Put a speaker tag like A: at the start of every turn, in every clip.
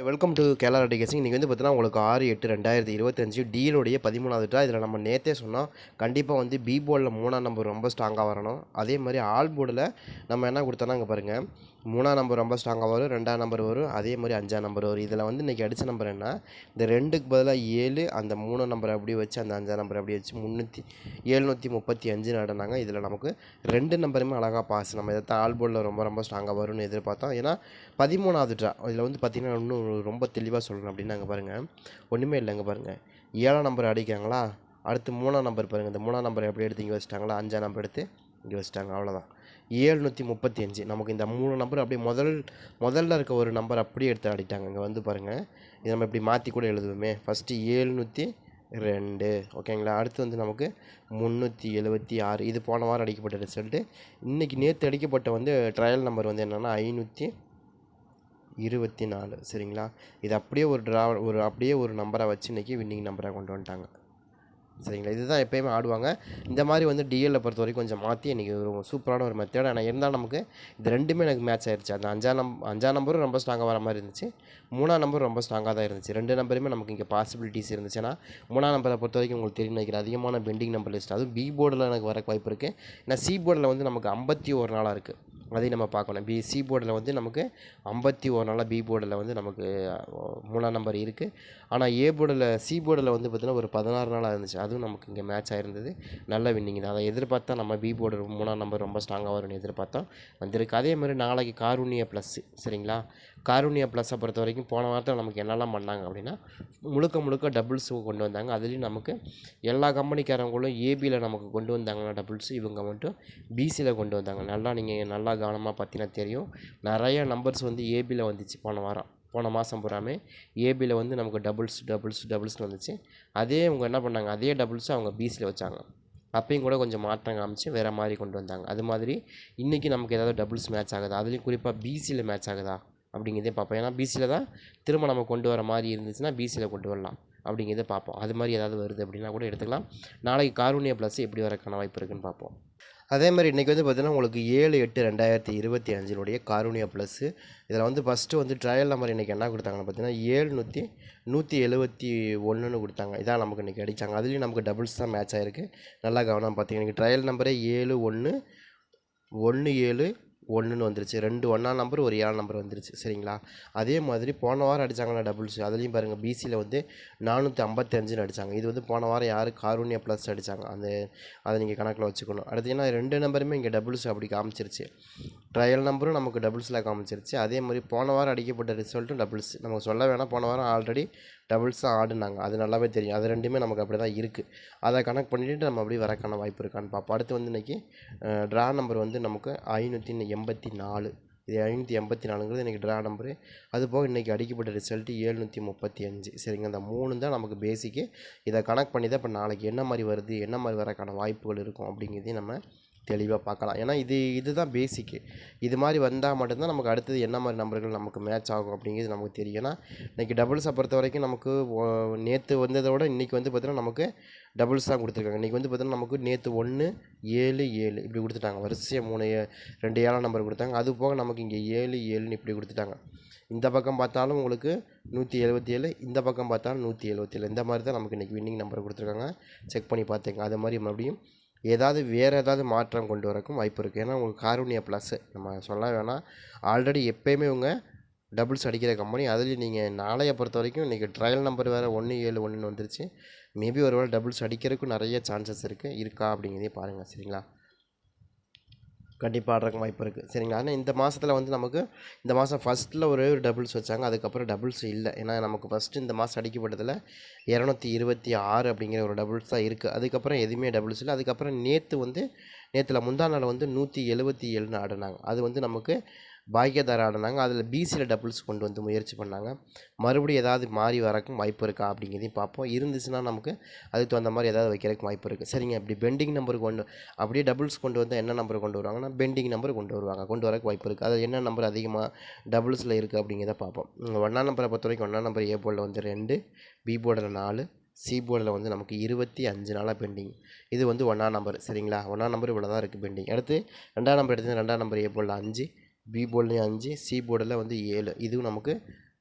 A: Welcome to Kerala டிகேசிங் இன்றைக்கி வந்து பார்த்தீங்கன்னா உங்களுக்கு ஆறு எட்டு ரெண்டாயிரத்தி இருபத்தஞ்சு டீலுடைய பதிமூணாவது ட்ரா இதில் நம்ம நேற்றே சொன்னால் கண்டிப்பாக வந்து பி போர்டில் மூணாம் நம்பர் ரொம்ப ஸ்ட்ராங்காக வரணும். அதே மாதிரி ஆல் போர்டில் நம்ம என்ன கொடுத்தோன்னா அங்கே பாருங்கள் மூணாம் நம்பர் ரொம்ப ஸ்ட்ராங்காக வரும் ரெண்டாம் நம்பர் வரும் அதே மாதிரி அஞ்சாம் நம்பர் வரும். இதில் வந்து இன்றைக்கி அடித்த நம்பர் என்ன இந்த ரெண்டுக்கு பதிலாக ஏழு அந்த மூணு நம்பர் அப்படி வச்சு அந்த அஞ்சாம் நம்பர் அப்படி வச்சு முந்நூற்றி ஏழ்நூற்றி முப்பத்தி அஞ்சு நடனாங்க இதில் நமக்கு ரெண்டு நம்பருமே அழகாக பாஸ் நம்ம இதை தான் ஆல் போர்டில் ரொம்ப ரொம்ப ஸ்ட்ராங்காக வரும்னு எதிர்பார்த்தோம். ஏன்னா பதிமூணாவது ட்ரா இதில் வந்து பார்த்திங்கன்னா இன்னும் ரொம்ப தெளிவாக சொல்லணும் அப்படின்னு அங்கே பாருங்கள் ஒன்றுமே இல்லைங்க பாருங்கள் ஏழாம் நம்பர் அடிக்கிறாங்களா? அடுத்து மூணாம் நம்பர் பாருங்கள் இந்த மூணாம் நம்பர் எப்படி எடுத்து இங்கே வச்சிட்டாங்களா? அஞ்சாம் நம்பர் எடுத்து இங்கே வச்சுட்டாங்க அவ்வளோதான் ஏழ்நூற்றி முப்பத்தி அஞ்சு. நமக்கு இந்த மூணு நம்பர் அப்படியே முதல் முதல்ல இருக்க ஒரு நம்பர் அப்படியே எடுத்து ஆடிட்டாங்க இங்கே வந்து பாருங்கள் இது நம்ம இப்படி மாற்றி கூட எழுதுவோமே. ஃபஸ்ட்டு ஏழ்நூற்றி ரெண்டு. ஓகேங்களா அடுத்து வந்து நமக்கு முந்நூற்றி எழுபத்தி ஆறு. இது போன வாரம் அடிக்கப்பட்ட ரிசல்ட்டு இன்றைக்கி நேற்று அடிக்கப்பட்ட வந்து ட்ரையல் நம்பர் வந்து என்னென்னா ஐநூற்றி இருபத்தி நாலு. சரிங்களா? இது அப்படியே ஒரு ட்ரா ஒரு அப்படியே ஒரு நம்பரை வச்சு இன்றைக்கி வின்னிங் நம்பராக கொண்டு வந்துட்டாங்க. சரிங்களா? இதுதான் எப்போயுமே ஆடுவாங்க. இந்த மாதிரி வந்து டிஎல்லை பொறுத்த வரைக்கும் கொஞ்சம் மாற்றி இன்றைக்கி ஒரு சூப்பரான ஒரு மெத்தட். ஆனால் இருந்தால் நமக்கு இது ரெண்டுமே எனக்கு மேட்ச் ஆயிடுச்சு அந்த அஞ்சாம் நம் அஞ்சாம் நம்பரும் ரொம்ப ஸ்ட்ராங்காக வர மாதிரி இருந்துச்சு. மூணாம் நம்பர் ரொம்ப ஸ்ட்ராங்காக தான் இருந்துச்சு. ரெண்டு நம்பருமே நமக்கு இங்கே பாசிபிலிட்டிஸ் இருந்துச்சு. ஏன்னா மூணாம் நம்பரை பொறுத்த வரைக்கும் உங்களுக்கு தெரியும் நினைக்கிறேன். அதிகமான பெண்டிங் நம்பர் லிஸ்ட் அதுவும் பி போர்டில் எனக்கு வர வாய்ப்பு இருக்குது ஏன்னா சி போர்டில் வந்து நமக்கு ஐம்பத்தி ஒரு நாளாக இருக்குது அதையும் நம்ம பார்க்கணும். பி சி போர்டில் வந்து நமக்கு ஐம்பத்தி ஒரு நாளாக பி போர்டில் வந்து நமக்கு மூணாம் நம்பர் இருக்குது ஆனால் ஏ போர்டில் சி போர்டில் வந்து பார்த்திங்கன்னா ஒரு பதினாறு நாளாக இருந்துச்சு. அதுவும் நமக்கு இங்கே மேட்ச் ஆயிருந்தது. நல்ல வின்னிங் தான். அதை எதிர்பார்த்தா நம்ம பி போர்டு மூணாம் நம்பர் ரொம்ப ஸ்ட்ராங்காக வரும்னு எதிர்பார்த்தோம். வந்திருக்கு. அதே மாதிரி நாளைக்கு காரூணிய ப்ளஸ்ஸு சரிங்களா? காரூணிய ப்ளஸ்ஸை பொறுத்த வரைக்கும் போன வாரத்தில் நமக்கு என்னெல்லாம் பண்ணாங்க அப்படின்னா முழுக்க முழுக்க டபுள்ஸ் கொண்டு வந்தாங்க. அதுலேயும் நமக்கு எல்லா கம்பெனிக்காரங்களும் ஏபியில் நமக்கு கொண்டு வந்தாங்கன்னா டபுள்ஸ் இவங்க மட்டும் பிசியில் கொண்டு வந்தாங்க. நல்லா நீங்கள் நல்லா கவனமாக பார்த்தீங்கன்னா தெரியும். நிறைய நம்பர்ஸ் வந்து ஏபியில் வந்துச்சு போன வாரம். போன மாதம் பூராமே ஏபியில் வந்து நமக்கு டபுள்ஸ் டபுள்ஸ் டபுள்ஸ்னு வந்துச்சு. அதே அவங்க என்ன பண்ணாங்க? அதே டபுள்ஸும் அவங்க பிசியில் வச்சாங்க. அப்பையும் கூட கொஞ்சம் மாற்றம் காமிச்சு வேறு மாதிரி கொண்டு வந்தாங்க. அது மாதிரி இன்றைக்கி நமக்கு ஏதாவது டபுள்ஸ் மேட்ச் ஆகுதா? அதுலேயும் குறிப்பாக பிசியில் மேட்ச் ஆகுதா? அப்படிங்கிறதே பார்ப்போம். ஏன்னா பிசியில் தான் திரும்ப நம்ம கொண்டு வர மாதிரி இருந்துச்சுன்னா பிசியில் கொண்டு வரலாம் அப்படிங்கிறத பார்ப்போம். அது மாதிரி ஏதாவது வருது அப்படின்னா கூட எடுத்துக்கலாம். நாளைக்கு கார்வனியா ப்ளஸ் எப்படி வரக்கான வாய்ப்பு இருக்குன்னு பார்ப்போம். அதே மாதிரி இன்றைக்கி வந்து பார்த்திங்கன்னா உங்களுக்கு ஏழு எட்டு ரெண்டாயிரத்தி இருபத்தி அஞ்சினுடைய காரூணியா ப்ளஸ்ஸு இதில் வந்து ஃபஸ்ட்டு வந்து ட்ரையல் நம்பர் இன்றைக்கி என்ன கொடுத்தாங்கன்னு பார்த்தீங்கன்னா ஏழ்நூற்றி நூற்றி எழுபத்தி ஒன்றுன்னு கொடுத்தாங்க. இதான் நமக்கு இன்றைக்கி அடித்தாங்க அதுலேயும் நமக்கு டபுள்ஸ் தான் மேட்ச் ஆகிருக்கு நல்லா கவனம் பார்த்தீங்கன்னா இன்றைக்கி ட்ரையல் நம்பரே ஏழு ஒன்று ஒன்று ஏழு ஒன்றுன்னு வந்துருச்சு. ரெண்டு ஒன்றா நம்பர் ஒரு ஏழு நம்பர் வந்துருச்சு. சரிங்களா? அதே மாதிரி போன வாரம் அடித்தாங்களா டபுள்ஸ் அதுலேயும் பாருங்கள் பிசியில் வந்து நானூற்றி ஐம்பத்தஞ்சுன்னு அடித்தாங்க இது வந்து போன வாரம் யார்? காரூணியா ப்ளஸ் அடித்தாங்க அந்த அதை நீங்கள் கணக்கில் வச்சுக்கணும். அடுத்து ஏன்னா ரெண்டு நம்பருமே இங்கே டபுள்ஸ் அப்படி காமிச்சிருச்சு. ட்ரையல் நம்பரும் நமக்கு டபுள்ஸில் காமிச்சிருச்சு. அதே மாதிரி போன வாரம் அடிக்கப்பட்ட ரிசல்ட்டும் டபுள்ஸ் நமக்கு சொல்ல வேணாம் போன வாரம் ஆல்ரெடி டபுள்ஸ் தான் ஆடுனாங்க. அது நல்லாவே தெரியும். அது ரெண்டுமே நமக்கு அப்படி தான் இருக்குது அதை கணக்கு பண்ணிவிட்டு நம்ம அப்படியே வரக்கான வாய்ப்பு இருக்கான்னு பார்ப்போம். அடுத்து வந்து இன்றைக்கி ட்ரா நம்பர் வந்து நமக்கு ஐநூற்றி எண்பத்தி நாலு. இது ஐநூற்றி எண்பத்தி நாலுங்கிறது இன்றைக்கி ட்ரா நம்பரு அது போக இன்றைக்கி அடிக்கப்பட்ட ரிசல்ட்டு ஏழ்நூற்றி முப்பத்தி அஞ்சு. சரிங்க அந்த மூணு தான் நமக்கு பேசிக்கு இதை கனெக்ட் பண்ணி தான் இப்போ நாளைக்கு என்ன மாதிரி வருது என்ன மாதிரி வரக்கான வாய்ப்புகள் இருக்கும் அப்படிங்கிறதையும் நம்ம தெளிவாக பார்க்கலாம் ஏன்னா இது இதுதான் பேசிக்கு இது மாதிரி வந்தால் மட்டும்தான் நமக்கு அடுத்தது என்ன மாதிரி நம்பர்கள் நமக்கு மேட்ச் ஆகும் அப்படிங்கிறது நமக்கு தெரியும். ஏன்னா இன்றைக்கி டபுள்ஸை பொறுத்த வரைக்கும் நமக்கு நேற்று வந்ததை விட இன்றைக்கி வந்து பார்த்திங்கன்னா நமக்கு டபுள்ஸ் தான் கொடுத்துருக்காங்க. இன்றைக்கி வந்து பார்த்திங்கன்னா நமக்கு நேற்று ஒன்று ஏழு ஏழு இப்படி கொடுத்துட்டாங்க. வரிசையாக மூணு ரெண்டு ஏழாம் நம்பர் கொடுத்தாங்க. அது போக நமக்கு இங்கே ஏழு ஏழுன்னு இப்படி கொடுத்துட்டாங்க. இந்த பக்கம் பார்த்தாலும் உங்களுக்கு நூற்றி எழுபத்தி ஏழு இந்த பக்கம் பார்த்தாலும் நூற்றி எழுபத்தி ஏழு இந்த மாதிரி தான் நமக்கு இன்றைக்கி வின்னிங் நம்பர் கொடுத்துருக்காங்க. செக் பண்ணி பார்த்துங்க அது மாதிரி மறுபடியும் ஏதாவது வேறு ஏதாவது மாற்றம் கொண்டு வரக்கும் வாய்ப்பு இருக்குது ஏன்னா உங்களுக்கு காரூணியா ப்ளஸ்ஸு நம்ம சொல்ல வேணாம் ஆல்ரெடி எப்போயுமே இவங்க டபுள்ஸ் அடிக்கிற கம்பெனி அதுலேயும் நீங்கள் நாளைய பொறுத்த வரைக்கும் இன்றைக்கி ட்ரையல் நம்பர் வேறு ஒன்று ஏழு ஒன்றுன்னு வந்துருச்சு. மேபி ஒரு வேளை டபுள்ஸ் அடிக்கிறதுக்கும் நிறைய சான்சஸ் இருக்குது இருக்கா அப்படிங்கிறதையும் பாருங்கள் சரிங்களா? கண்டிப்பாக ஆடுறதுக்கு வாய்ப்பு இருக்குது சரிங்களா? ஆனால் இந்த மாதத்தில் வந்து நமக்கு இந்த மாதம் ஃபஸ்ட்டில் ஒரே ஒரு டபுள்ஸ் வச்சாங்க. அதுக்கப்புறம் டபுள்ஸ் இல்லை. ஏன்னா நமக்கு ஃபஸ்ட்டு இந்த மாதம் அடிக்கப்பட்டதில் இரநூத்தி இருபத்தி ஆறு அப்படிங்கிற ஒரு டபுள்ஸ் தான் இருக்குது அதுக்கப்புறம் எதுவுமே டபுள்ஸ் இல்லை. அதுக்கப்புறம் நேற்று வந்து நேற்றுல முந்தா நாள் வந்து நூற்றி எழுபத்தி ஏழுன்னு ஆடினாங்க. அது வந்து நமக்கு பாக்கியதார ஆடினாங்க அதில் பிசியில் டபுள்ஸ் கொண்டு வந்து முயற்சி பண்ணாங்க. மறுபடியும் ஏதாவது மாறி வரக்கும் வாய்ப்பு இருக்கா அப்படிங்கிறதையும் பார்ப்போம். இருந்துச்சுன்னா நமக்கு அதுக்கு தகுந்த மாதிரி ஏதாவது வைக்கிறதுக்கு வாய்ப்பு இருக்குது சரிங்க இப்படி பெண்டிங் நம்பர் கொண்டு அப்படியே டபுள்ஸ் கொண்டு வந்தால் என்ன நம்பர் கொண்டு வருவாங்கன்னா பெண்டிங் நம்பர் கொண்டு வருவாங்க. கொண்டு வரக்கு வாய்ப்பு இருக்குது அது என்ன நம்பர் அதிகமாக டபுள்ஸில் இருக்குது அப்படிங்கிறத பார்ப்போம். ஒன்றா ஒன்றாம் நம்பரை பொறுத்த வரைக்கும் ஒன்றாம் நம்பர் ஏ போர்டில் வந்து ரெண்டு பி போர்டில் நாலு சி போர்டில் வந்து நமக்கு இருபத்தி அஞ்சு நாளாக பெண்டிங் இது வந்து ஒன்றாம் நம்பர் சரிங்களா? ஒன்றாம் நம்பர் இவ்வளோ தான் இருக்குது பெண்டிங் அடுத்து ரெண்டாம் நம்பர் எடுத்து ரெண்டாம் நம்பர் ஏ போர்டில் அஞ்சு பி போர்டில் அஞ்சு சி போர்டில் வந்து ஏழு. இதுவும் நமக்கு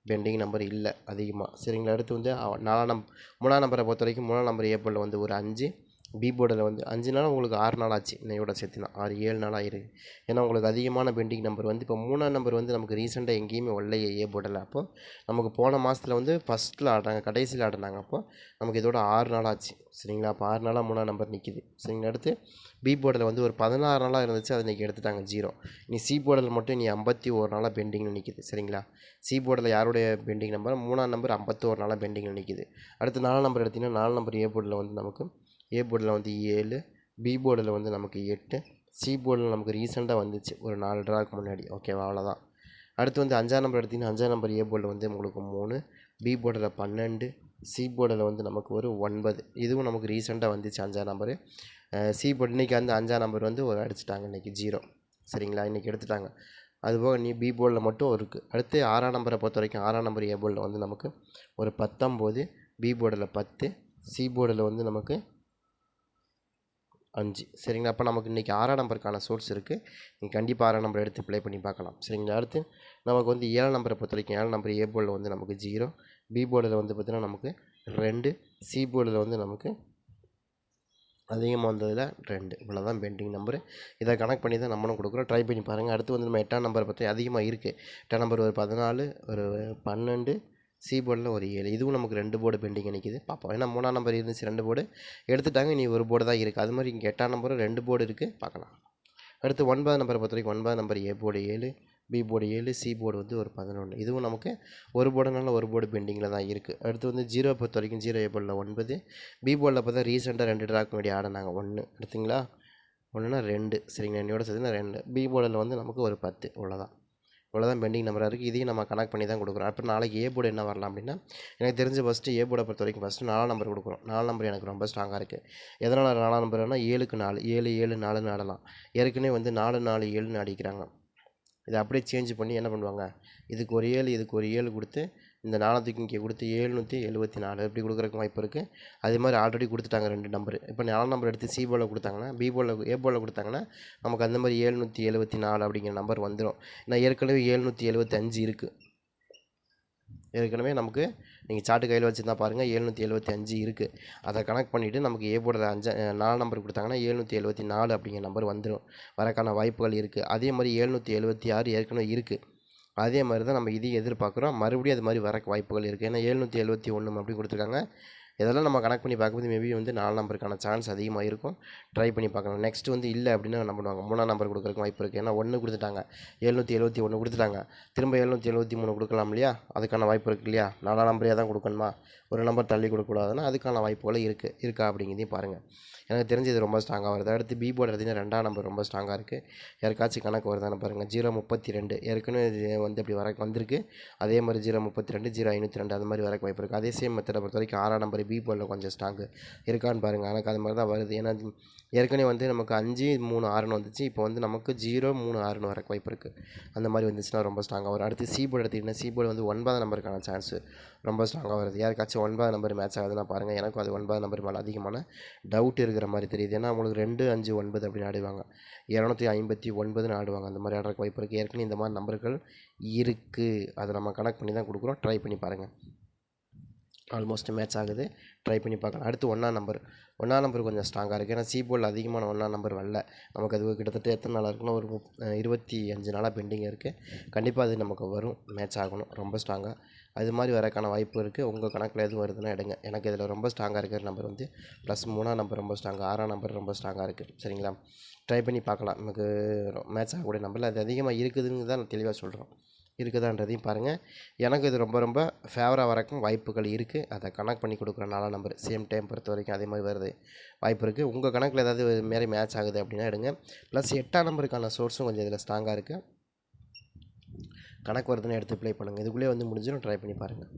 A: பெண்டிங் நம்பர் இல்லை அதிகமாக சரிங்களா? அடுத்து வந்து நாலாம் நம் மூணாம் நம்பரை பொறுத்த வரைக்கும் மூணாம் நம்பர் ஏ போர்டில் வந்து ஒரு அஞ்சு. பி போர்டில் வந்து அஞ்சு நாள் உங்களுக்கு ஆறு நாள் ஆச்சு இன்னையோட சேர்த்துனா. ஆறு ஏழு நாள் ஆயிருக்கு. ஏன்னா உங்களுக்கு அதிகமான பெண்டிங் நம்பர் வந்து இப்போ மூணாம் நம்பர் வந்து நமக்கு ரீசெண்டாக எங்கேயுமே ஒல்லையே ஏ போர்டில் அப்போ நமக்கு போன மாதத்தில் வந்து ஃபஸ்ட்டில் ஆடினாங்க கடைசியில் ஆடினாங்க. அப்போ நமக்கு இதோட ஆறு நாள் ஆச்சு. சரிங்களா? அப்போ ஆறு நாளாக மூணாம் நம்பர் நிற்கிது சரிங்களா? அடுத்து பி போர்டில் வந்து ஒரு பதினாறு நாளாக இருந்துச்சு. அதை இன்றைக்கி எடுத்துட்டாங்க ஜீரோ நீ சி போர்டில் மட்டும் இனி ஐம்பத்தி ஒரு நாளாக பெண்டிங்கில் நிற்கிது சரிங்களா? சி போர்டில் யாருடைய பெண்டிங் நம்பர் மூணாம் நம்பர் ஐம்பத்தோரு நாளாக பெண்டிங்கில் நிற்கிது அடுத்து நாலாம் நம்பர் எடுத்திங்கன்னா நாலு நம்பர் ஏ போர்டில் வந்து நமக்கு ஏ போர்டில் வந்து ஏழு பி போர்டில் வந்து நமக்கு எட்டு சி போர்டில் நமக்கு ரீசெண்டாக வந்துச்சு. ஒரு நாலு ட்ராக்கு முன்னாடி. ஓகேவா அவ்வளோதான் அடுத்து வந்து அஞ்சாம் நம்பர் எடுத்திங்கன்னா அஞ்சாம் நம்பர் ஏ போர்டில் வந்து உங்களுக்கு மூணு பி போர்டில் பன்னெண்டு சி போர்டில் வந்து நமக்கு ஒரு ஒன்பது. இதுவும் நமக்கு ரீசெண்டாக வந்துச்சு அஞ்சாம் நம்பரு சி போர்டு இன்றைக்கி அந்த அஞ்சாம் நம்பர் வந்து ஒரு அடிச்சிட்டாங்க. இன்றைக்கி ஜீரோ சரிங்களா? இன்றைக்கி எடுத்துட்டாங்க. அதுபோக நீ பி போர்டில் மட்டும் இருக்குது அடுத்து ஆறாம் நம்பரை பொறுத்த வரைக்கும் ஆறாம் நம்பர் ஏ போர்டில் வந்து நமக்கு ஒரு பத்தொம்போது பி போர்டில் பத்து சி போர்டில் வந்து நமக்கு அஞ்சு. சரிங்களா? அப்போ நமக்கு இன்றைக்கி ஆறாம் நம்பருக்கான சோர்ஸ் இருக்குது நீங்கள் கண்டிப்பாக ஆறாம் நம்பர் எடுத்து ப்ளே பண்ணி பார்க்கலாம். சரிங்களா? அடுத்து நமக்கு வந்து ஏழாம் நம்பரை பொறுத்த வரைக்கும் ஏழாம் நம்பர் ஏ போர்டில் வந்து நமக்கு ஜீரோ பி போர்டில் வந்து பார்த்திங்கன்னா நமக்கு ரெண்டு சி போர்டில் வந்து நமக்கு அதிகமாக வந்ததில் ரெண்டு. இவ்வளோ தான் பெண்டிங் நம்பரு இதை கனெக்ட் பண்ணி தான் நம்மளும் கொடுக்குறோம். ட்ரை பண்ணி பாருங்கள் அடுத்து வந்து நம்ம எட்டாம் நம்பரை பற்றி அதிகமாக இருக்குது எட்டாம் நம்பர் ஒரு பதினாலு ஒரு பன்னெண்டு சி போர்டில் ஒரு ஏழு. இதுவும் நமக்கு ரெண்டு போர்டு பெண்டிங் நிற்கிது பார்ப்போம். ஏன்னா மூணாம் நம்பர் இருந்துச்சு ரெண்டு போர்டு. எடுத்துட்டாங்க இனி ஒரு போர்டு தான் இருக்குது அது மாதிரி இங்கே எட்டாம் நம்பரும் ரெண்டு போர்டு இருக்குது பார்க்கலாம். அடுத்து ஒன்பது நம்பரை பொறுத்த வரைக்கும் ஒன்பது நம்பர் ஏ போர்டு ஏழு பி போர்டு ஏழு சி போர்டு வந்து ஒரு பதினொன்று இதுவும் நமக்கு ஒரு போர்டுனால ஒரு போர்டு பெண்டிங்கில் தான் இருக்குது அடுத்து வந்து ஜீரோ பொறுத்த வரைக்கும் ஜீரோ ஏ போர்டில் ஒன்பது. பி போர்டில் பார்த்தா ரீசெண்டாக ரெண்டு ட்ராக் முன்னாடி ஆடினாங்க. ஒன்று எடுத்துங்களா? ஒன்றுனா ரெண்டு. சரிங்களா? என்னையோட சேர்த்துனா ரெண்டு. பி போர்டில் வந்து நமக்கு ஒரு பத்து. இவ்வளோதான் இவ்வளோதான் பெண்டிங் நம்பராக இருக்குது இதையும் நம்ம கனெக்ட் பண்ணி தான் கொடுக்குறோம். அப்புறம் நாளைக்கு ஏ போர்டு என்ன வரலாம் அப்படின்னா எனக்கு தெரிஞ்ச ஃபஸ்ட்டு ஏ போர்டை பொறுத்த வரைக்கும் ஃபஸ்ட்டு நாலாம் நம்பர் கொடுக்குறோம். நாலு நம்பர் எனக்கு ரொம்ப ஸ்ட்ராங்காக இருக்குது எதனால் நாலாம் நம்பர்னா ஏழுக்கு நாலு ஏழு ஏழு நாலு நாடலாம். ஏற்கனவே வந்து நாலு நாலு ஏழுன்னு அடிக்கிறாங்க. இதை அப்படியே சேஞ்ச் பண்ணி என்ன பண்ணுவாங்க? இதுக்கு ஒரு ஏழு இதுக்கு ஒரு ஏழு கொடுத்து இந்த நாலாத்துக்கு இங்கே கொடுத்து ஏழ்நூற்றி எழுபத்தி நாலு இப்படி கொடுக்குறக்கு வாய்ப்பு இருக்குது அதே மாதிரி ஆல்ரெடி கொடுத்துட்டாங்க ரெண்டு நம்பர் இப்போ நாலு நம்பர் எடுத்து சி போலில் கொடுத்தாங்கன்னா பி போலில் ஏ போலில் கொடுத்தாங்கன்னா நமக்கு அந்த மாதிரி ஏழ்நூற்றி எழுபத்தி நாலு அப்படிங்கிற நம்பர் வந்துடும் நான் ஏற்கனவே ஏழ்நூற்றி எழுபத்தி அஞ்சு இருக்குது ஏற்கனவே நமக்கு நீங்கள் சாட்டு கையில் வச்சுருந்தா பாருங்கள் ஏழ்நூற்றி எழுபத்தி அஞ்சு இருக்குது அதை கனெக்ட் பண்ணிவிட்டு நமக்கு ஏ போட அஞ்சு நாலு நம்பர் கொடுத்தாங்கன்னா ஏழ்நூற்றி எழுபத்தி நாலு அப்படிங்கிற நம்பர் வந்துடும் வரக்கான வாய்ப்புகள் இருக்குது அதே மாதிரி ஏழ்நூற்றி எழுபத்தி ஆறு ஏற்கனவே இருக்குது அதே மாதிரி தான் நம்ம இதையும் எதிர்பார்க்குறோம். மறுபடியும் அது மாதிரி வரக்கு வாய்ப்புகள் இருக்குது ஏன்னா எழுநூற்றி எழுபத்தி ஒன்று அப்படி கொடுத்துருக்காங்க. இதெல்லாம் நம்ம கனெக்ட் பண்ணி பார்க்கும்போது மேபி வந்து நாலு நம்பருக்கான சான்ஸ் அதிகமாக இருக்கும். ட்ரை பண்ணி பார்க்கலாம். நெக்ஸ்ட் வந்து இல்லை அப்படின்னா என்ன பண்ணுவாங்க மூணாம் நம்பர் கொடுக்குறக்கு வாய்ப்பு இருக்குது ஏன்னா ஒன்று கொடுத்துட்டாங்க. எழுநூற்றி எழுபத்தி ஒன்று கொடுத்துட்டாங்க. திரும்ப எழுநூற்றி எழுபத்தி மூணு கொடுக்கலாம் இல்லையா? அதுக்கான வாய்ப்பு இருக்குது இல்லையா? நாலாம் நம்பரே தான் கொடுக்கணுமா? ஒரு நம்பர் தள்ளி கொடுக்கக்கூடாதுன்னா அதுக்கான வாய்ப்புகளும் இருக்குது இருக்கா அப்படிங்கிறதையும் பாருங்கள் எனக்கு தெரிஞ்சு இது ரொம்ப ஸ்ட்ராங்காக வருது. அடுத்து பி போர்டு எடுத்திங்கன்னா ரெண்டாம் நம்பர் ரொம்ப ஸ்ட்ராங்காக இருக்குது யாருக்காச்சும் கணக்கு வருதான்னு பாருங்கள் ஜீரோ முப்பத்தி ரெண்டு ஏற்கனவே இது வந்து இப்படி வர வந்திருக்கு. அதே மாதிரி ஜீரோ முப்பத்தி ரெண்டு ஜீரோ ஐநூற்றி ரெண்டு அது மாதிரி வரக்கு வாய்ப்பு இருக்குது அதே சேம் மெத்தடை பொறுத்த வரைக்கும் ஆறாம் நம்பர் பி போர்டில் கொஞ்சம் ஸ்ட்ராங்கு இருக்கான்னு பாருங்கள் எனக்கு அது மாதிரி தான் வருது. ஏன்னா ஏற்கனவே வந்து நமக்கு அஞ்சு மூணு ஆறுன்னு வந்துச்சு. இப்போ வந்து நமக்கு ஜீரோ மூணு ஆறுன்னு வரக்கு வாய்ப்பு இருக்குது அந்த மாதிரி வந்துச்சுன்னா ரொம்ப ஸ்ட்ராங்காக வரும். அடுத்து சி போர்டு எடுத்திங்கன்னா சி போர்டு வந்து ஒன்பதாம் நம்பருக்கான சான்ஸு ரொம்ப ஸ்ட்ராங்காக வருது. யாருக்காச்சும் ஒன்பதாம் நம்பர் மேட்ச் ஆகுதுன்னா பாருங்கள் எனக்கும் அது ஒன்பது நம்பர் மேலே அதிகமான டவுட் இருக்கிற மாதிரி தெரியுது. ஏன்னா உங்களுக்கு ரெண்டு அஞ்சு ஒன்பது அப்படின்னு ஆடுவாங்க. இரநூத்தி ஐம்பத்தி ஒன்பதுன்னு ஆடுவாங்க. அந்த மாதிரி ஆடுறக்கு வாய்ப்பு இருக்குது ஏற்கனவே இந்த மாதிரி நம்பர்கள் இருக்குது அதை நம்ம கனெக்ட் பண்ணி தான் கொடுக்குறோம். ட்ரை பண்ணி பாருங்கள் ஆல்மோஸ்ட் மேட்ச் ஆகுது. ட்ரை பண்ணி பார்க்கலாம். அடுத்து ஒன்றா நம்பர் ஒன்றாம் நம்பர் கொஞ்சம் ஸ்ட்ராங்காக இருக்குது ஏன்னா சி போர்டில் அதிகமான ஒன்றா நம்பர் வரல. நமக்கு அது கிட்டத்தட்ட எத்தனை நாளாக இருக்குன்னா ஒரு இருபத்தி அஞ்சு நாளாக பெண்டிங் இருக்குது கண்டிப்பாக அது நமக்கு வரும். மேட்ச் ஆகணும். ரொம்ப ஸ்ட்ராங்காக அது மாதிரி வரக்கான வாய்ப்பு இருக்குது உங்கள் கணக்கில் எதுவும் வருதுன்னா எடுங்க. எனக்கு இதில் ரொம்ப ஸ்ட்ராங்காக இருக்கிற நம்பர் வந்து ப்ளஸ் மூணாம் நம்பர் ரொம்ப ஸ்ட்ராங்காக ஆறாம் நம்பர் ரொம்ப ஸ்ட்ராங்காக இருக்குது சரிங்களா? ட்ரை பண்ணி பார்க்கலாம். நமக்கு மேட்ச் ஆகக்கூடிய நம்பரில் அது அதிகமாக இருக்குதுன்னு தான் நான் தெளிவாக சொல்கிறோம் இருக்குதான்றதையும் பாருங்கள் எனக்கு இது ரொம்ப ரொம்ப ஃபேவராக வரக்கும் வாய்ப்புகள் இருக்குது அதை கனெக்ட் பண்ணி கொடுக்குற நாலாம் நம்பர் சேம் டைம் பொறுத்த வரைக்கும் அதே மாதிரி வருது வாய்ப்பு இருக்குது உங்கள் கணக்கில் ஏதாவது மாரி மேட்ச் ஆகுது அப்படின்னா எடுங்க. ப்ளஸ் எட்டாம் நம்பருக்கான சோர்ஸும் கொஞ்சம் இதில் ஸ்ட்ராங்காக இருக்குது கணக்கு வருதுன்னு எடுத்து ப்ளே பண்ணுங்கள் இதுக்குள்ளேயே வந்து முடிஞ்சிடும். ட்ரை பண்ணி பாருங்கள்